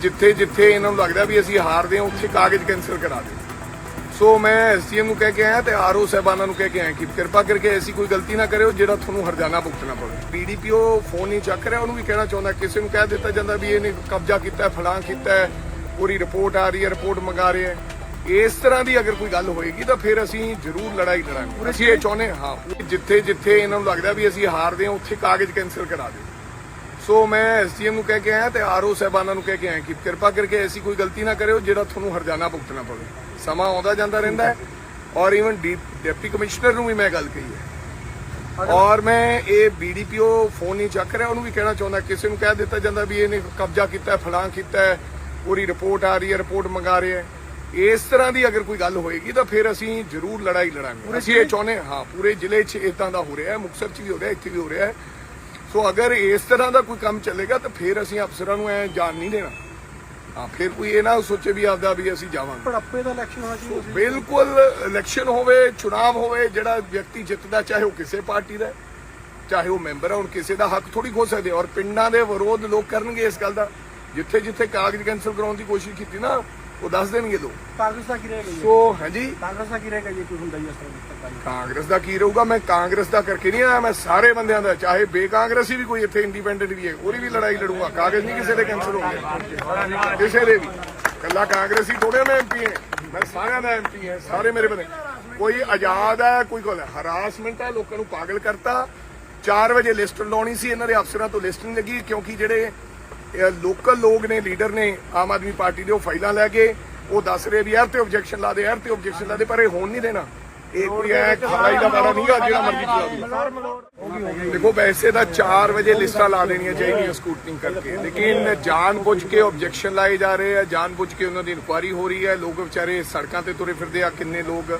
ਜਿੱਥੇ ਜਿੱਥੇ ਇਹਨਾਂ ਨੂੰ ਲੱਗਦਾ ਵੀ ਅਸੀਂ ਹਾਰਦੇ ਹਾਂ ਉੱਥੇ ਕਾਗਜ਼ ਕੈਂਸਲ ਕਰਾ ਦਿਓ ਸੋ ਮੈਂ ਐਸਡੀਐਮ ਨੂੰ ਕਹਿ ਕੇ ਆਇਆ ਤੇ ਆਰਓ ਸਾਹਿਬਾਨਾਂ ਨੂੰ ਕਹਿ ਕੇ ਆਇਆ ਕਿ ਕਿਰਪਾ ਕਰਕੇ ਐਸੀ ਕੋਈ ਗਲਤੀ ਨਾ ਕਰਿਓ ਜਿਹੜਾ ਤੁਹਾਨੂੰ ਹਰਜਾਨਾ ਭੁਗਤਣਾ ਪਵੇ। ਪੀਡੀਪੀਓ ਫੋਨ ਨਹੀਂ ਚੱਕ ਰਿਹਾ ਉਹਨੂੰ ਵੀ ਕਹਿਣਾ ਚਾਹੁੰਦਾ ਕਿਸੇ ਨੂੰ ਕਹਿ ਦਿੱਤਾ ਜਾਂਦਾ ਵੀ ਇਹਨੇ ਕਬਜ਼ਾ ਕੀਤਾ ਹੈ, ਫਲਾਂ ਕੀਤਾ ਹੈ, ਪੂਰੀ ਰਿਪੋਰਟ ਆ ਰਹੀ ਹੈ ਰਿਪੋਰਟ ਮੰਗਾ ਰਹੇ ਹੈ। ਇਸ ਤਰ੍ਹਾਂ ਦੀ ਅਗਰ ਕੋਈ ਗੱਲ ਹੋਏਗੀ ਤਾਂ ਫਿਰ ਅਸੀਂ ਜ਼ਰੂਰ ਲੜਾਈ ਲੜਾਂਗੇ। ਅਸੀਂ ਇਹ ਚਾਹੁੰਦੇ ਹਾਂ ਜਿੱਥੇ ਜਿੱਥੇ ਇਹਨਾਂ ਨੂੰ ਲੱਗਦਾ ਵੀ ਅਸੀਂ ਹਾਰਦੇ ਹਾਂ ਉੱਥੇ ਕਾਗਜ਼ ਕੈਂਸਲ ਕਰਾ ਦਿਓ। ਸੋ ਮੈਂ ਐਸਡੀਐਮ ਨੂੰ ਕਹਿ ਕੇ ਆਇਆ ਤੇ ਆਰਓ ਸਾਹਿਬਾਨਾਂ ਨੂੰ ਕਹਿ ਕੇ ਆਇਆ ਕਿ ਕਿਰਪਾ ਕਰਕੇ ਐਸੀ ਕੋਈ ਗਲਤੀ ਨਾ ਕਰਿਓ ਜਿਹੜਾ ਤੁਹਾਨੂੰ ਹਰਜਾਨਾ ਭੁਗਤਣਾ ਪਵੇ। ਸਮਾਂ ਆਉਂਦਾ ਜਾਂਦਾ ਰਹਿੰਦਾ ਹੈ ਔਰ ਇਵਨ ਡਿਪਟੀ ਕਮਿਸ਼ਨਰ ਨੂੰ ਵੀ ਮੈਂ ਗੱਲ ਕਹੀ ਹੈ। ਔਰ ਮੈਂ ਇਹ ਬੀਡੀਪੀਓ ਫੋਨ ਨਹੀਂ ਚੱਕ ਰਿਹਾ ਉਹਨੂੰ ਵੀ ਕਹਿਣਾ ਚਾਹੁੰਦਾ ਕਿਸੇ ਨੂੰ ਕਹਿ ਦਿੱਤਾ ਜਾਂਦਾ ਵੀ ਇਹਨੇ ਕਬਜ਼ਾ ਕੀਤਾ ਫਲਾਂ ਕੀਤਾ ਪੂਰੀ ਰਿਪੋਰਟ ਆ ਰਹੀ ਹੈ ਰਿਪੋਰਟ ਮੰਗਾ ਰਹੇ ਹੈ। ਇਸ ਤਰ੍ਹਾਂ ਦੀ ਅਗਰ ਕੋਈ ਗੱਲ ਹੋਏਗੀ ਤਾਂ ਫਿਰ ਅਸੀਂ ਜ਼ਰੂਰ ਲੜਾਈ ਲੜਾਂਗੇ। ਅਸੀਂ ਇਹ ਚਾਹੁੰਦੇ ਹਾਂ ਪੂਰੇ ਜ਼ਿਲ੍ਹੇ 'ਚ ਇਦਾਂ ਦਾ ਹੋ ਰਿਹਾ ਹੈ ਮੁਕਤਸਰ 'ਚ ਵੀ ਹੋ ਰਿਹਾ ਇੱਥੇ ਵੀ ਹੋ ਰਿਹਾ ਹੈ। ਸੋ ਅਗਰ ਇਸ ਤਰ੍ਹਾਂ ਦਾ ਕੋਈ ਕੰਮ ਚੱਲੇਗਾ ਤਾਂ ਫਿਰ ਅਸੀਂ ਅਫਸਰਾਂ ਨੂੰ ਐ ਜਾਣ ਨਹੀਂ ਦੇਣਾ। ਹਾਂ ਫਿਰ ਕੋਈ ਇਹ ਨਾ ਸੋਚੇ ਵੀ ਆਪਦਾ ਵੀ ਅਸੀਂ ਜਾਵਾਂਗੇ। ਪੜੱਪੇ ਦਾ ਇਲੈਕਸ਼ਨ ਹੋਣਾ ਚਾਹੀਦਾ ਬਿਲਕੁਲ ਇਲੈਕਸ਼ਨ ਹੋਵੇ ਚੁਣਾਵ ਹੋਵੇ ਜਿਹੜਾ ਵਿਅਕਤੀ ਜਿੱਤਦਾ ਚਾਹੇ ਉਹ ਕਿਸੇ ਪਾਰਟੀ ਦਾ ਚਾਹੇ ਉਹ ਮੈਂਬਰ ਹੈ ਹੁਣ ਕਿਸੇ ਦਾ ਹੱਕ ਥੋੜੀ ਖੋ ਸਕਦੇ ਔਰ ਪਿੰਡਾਂ ਦੇ ਵਿਰੋਧ ਲੋਕ ਕਰਨਗੇ ਇਸ ਗੱਲ ਦਾ। ਜਿੱਥੇ ਜਿੱਥੇ ਕਾਗਜ਼ ਕੈਨਸਲ ਕਰਾਉਣ ਦੀ ਕੋਸ਼ਿਸ਼ ਕੀਤੀ ਨਾ ਉਹ ਦੱਸ ਦੇਣਗੇ ਲੋਕ ਕਾਂਗਰਸ ਦਾ ਕੀ ਰਹੇਗਾ ਜੀ? ਸੋ ਹਾਂਜੀ। ਕਾਂਗਰਸ ਦਾ ਕੀ ਰਹੇਗਾ ਜੀ? ਕੋਈ ਹੁੰਦਾ ਜੀ ਇਸ ਤਰ੍ਹਾਂ ਦੀ ਕਾਂਗਰਸ ਦਾ ਕੀ ਰਹੂਗਾ? ਮੈਂ ਕਾਂਗਰਸ ਦਾ ਕਰਕੇ ਨਹੀਂ ਆਇਆ ਮੈਂ ਸਾਰੇ ਬੰਦਿਆਂ ਦਾ ਚਾਹੇ ਬੇਕਾਂਗਰਸੀ ਵੀ ਕੋਈ ਇੱਥੇ ਇੰਡੀਪੈਂਡੈਂਟ ਵੀ ਹੈ ਉਹਦੀ ਵੀ ਲੜਾਈ ਲੜੂੰਗਾ। ਕਾਗਜ਼ ਨਹੀਂ ਕਿਸੇ ਦੇ ਕੈਨਸਲ ਹੋਣਗੇ ਕਿਸੇ ਦੇ ਵੀ। ਕੱਲਾ ਕਾਂਗਰਸੀ ਥੋੜੇ ਮੈਂ ਐਮਪੀ ਹੈ। ਮੈਂ ਸਾਰਿਆਂ ਦਾ ਐਮਪੀ ਹੈ ਸਾਰੇ ਮੇਰੇ ਬੰਦੇ। ਕੋਈ ਆਜ਼ਾਦ ਹੈ ਕੋਈ ਕੋਲ ਹਰਾਸਮੈਂਟ ਹੈ ਲੋਕਾਂ ਨੂੰ ਪਾਗਲ ਕਰਤਾ। 4 ਵਜੇ ਲਿਸਟ ਲਾਉਣੀ ਸੀ ਇਹਨਾਂ ਦੇ ਅਫਸਰਾਂ ਤੋਂ ਲਿਸਟ ਨਹੀਂ ਲੱਗੀ ਕਿਉਂਕਿ ਜਿਹੜੇ ਲੋਕਲ ਲੋਕ ਨੇ ਲੀਡਰ ਨੇ, ਆਮ ਆਦਮੀ ਪਾਰਟੀ ਦੇ ਉਹ ਫਾਈਲਾਂ ਲੈ ਕੇ ਉਹ ਦੱਸ ਰਹੇ ਵੀ ਯਾਰ ਤੇ ਆਬਜੈਕਸ਼ਨ ਲਾ ਦੇ ਯਾਰ ਤੇ ਆਬਜੈਕਸ਼ਨ ਲਾ ਦੇ, ਪਰ ਇਹ ਹੋਣ ਨਹੀਂ ਦੇਣਾ। ਇਹ ਕੋਈ ਐ ਖਲਾਈ ਦਾ ਵਾਰਾ ਨਹੀਂਗਾ ਜਿਹੜਾ ਮਰਜ਼ੀ ਚਲਾ ਦੇ। ਦੇਖੋ ਵੈਸੇ ਤਾਂ 4 ਵਜੇ ਲਿਸਟਾਂ ਲਾ ਦੇਣੀਆਂ ਚਾਹੀਦੀਆਂ ਸਕੂਟਨਿੰਗ ਕਰਕੇ। ਲੇਕਿਨ ਜਾਣ ਬੁੱਝ ਕੇ ਆਬਜੈਕਸ਼ਨ ਲਾਏ ਜਾ ਰਹੇ ਆ ਜਾਣ ਬੁੱਝ ਕੇ ਉਹਨਾਂ ਦੀ ਇਨਕੁਆਇਰੀ ਹੋ ਰਹੀ ਹੈ। ਲੋਕ ਵਿਚਾਰੇ ਸੜਕਾਂ ਤੇ ਤੁਰੇ ਫਿਰਦੇ ਆ, ਕਿੰਨੇ ਲੋਕ